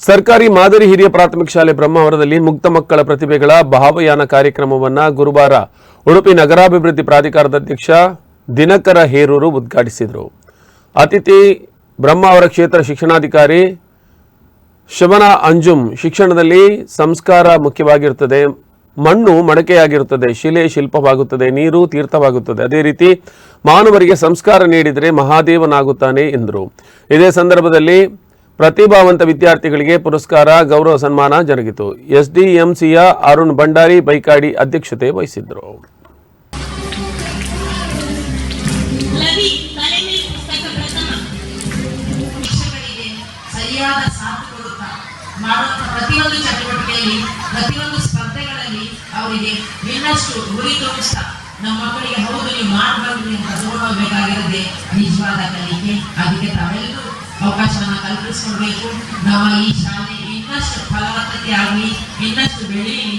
ಸರ್ಕಾರಿ ಮಾದರಿ ಹಿರಿಯ ಪ್ರಾಥಮಿಕ ಶಾಲೆ ಬ್ರಹ್ಮಾವರದಲ್ಲಿ ಮುಕ್ತ ಮಕ್ಕಳ ಪ್ರತಿಭೆಗಳ ಭಾವಯಾನ ಕಾರ್ಯಕ್ರಮವನ್ನ ಗುರುವಾರ ಉಡುಪಿ ನಗರಾಭಿವೃದ್ಧಿ ಪ್ರಾಧಿಕಾರದ ಅಧ್ಯಕ್ಷ ದಿನಕರ ಹೇರೂರು ಉದ್ಘಾಟಿಸಿದರು. ಅತಿಥಿ ಬ್ರಹ್ಮಾವರ ಕ್ಷೇತ್ರ ಶಿಕ್ಷಣಾಧಿಕಾರಿ ಶಮನ ಅಂಜುಮ್ ಶಿಕ್ಷಣದಲ್ಲಿ ಸಂಸ್ಕಾರ ಮುಖ್ಯವಾಗಿರುತ್ತದೆ. ಮಣ್ಣು ಮಡಕೆಯಾಗಿರುತ್ತದೆ. ಶಿಲೆ ಶಿಲ್ಪವಾಗುತ್ತದೆ. ನೀರು ತೀರ್ಥವಾಗುತ್ತದೆ. ಅದೇ ರೀತಿ ಮಾನವರಿಗೆ ಸಂಸ್ಕಾರ ನೀಡಿದರೆ ಮಹಾದೇವನಾಗುತ್ತಾನೆ ಎಂದರು. ಇದೇ ಸಂದರ್ಭದಲ್ಲಿ ಪ್ರತಿಭಾವಂತ ವಿದ್ಯಾರ್ಥಿಗಳಿಗೆ ಪುರಸ್ಕಾರ, ಗೌರವ ಸನ್ಮಾನ ಜರುಗಿತು. ಎಸ್ಡಿಎಂಸಿಯ ಅರುಣ್ ಭಂಡಾರಿ ಬೈಕಾಡಿ ಅಧ್ಯಕ್ಷತೆ ವಹಿಸಿದ್ದರು. ನಮ್ಮ ಮಕ್ಕಳಿಗೆ ಹೌದು, ನೀವು ಮಾಡಬಾರ್ದು ಅಂತ ನಿಜವಾದ ಕಲಿಕೆ. ಅದಕ್ಕೆ ತಾವೆಲ್ಲರೂ ಅವಕಾಶವನ್ನ ಕಲ್ಪಿಸ್ಕೊಡ್ಬೇಕು ನಮ್ಮ ಈ ಶಾಲೆ ಇನ್ನಷ್ಟು ಫಲವತ್ತತೆ ಆಗಲಿ ಇನ್ನಷ್ಟು ಬೆಳೀಲಿ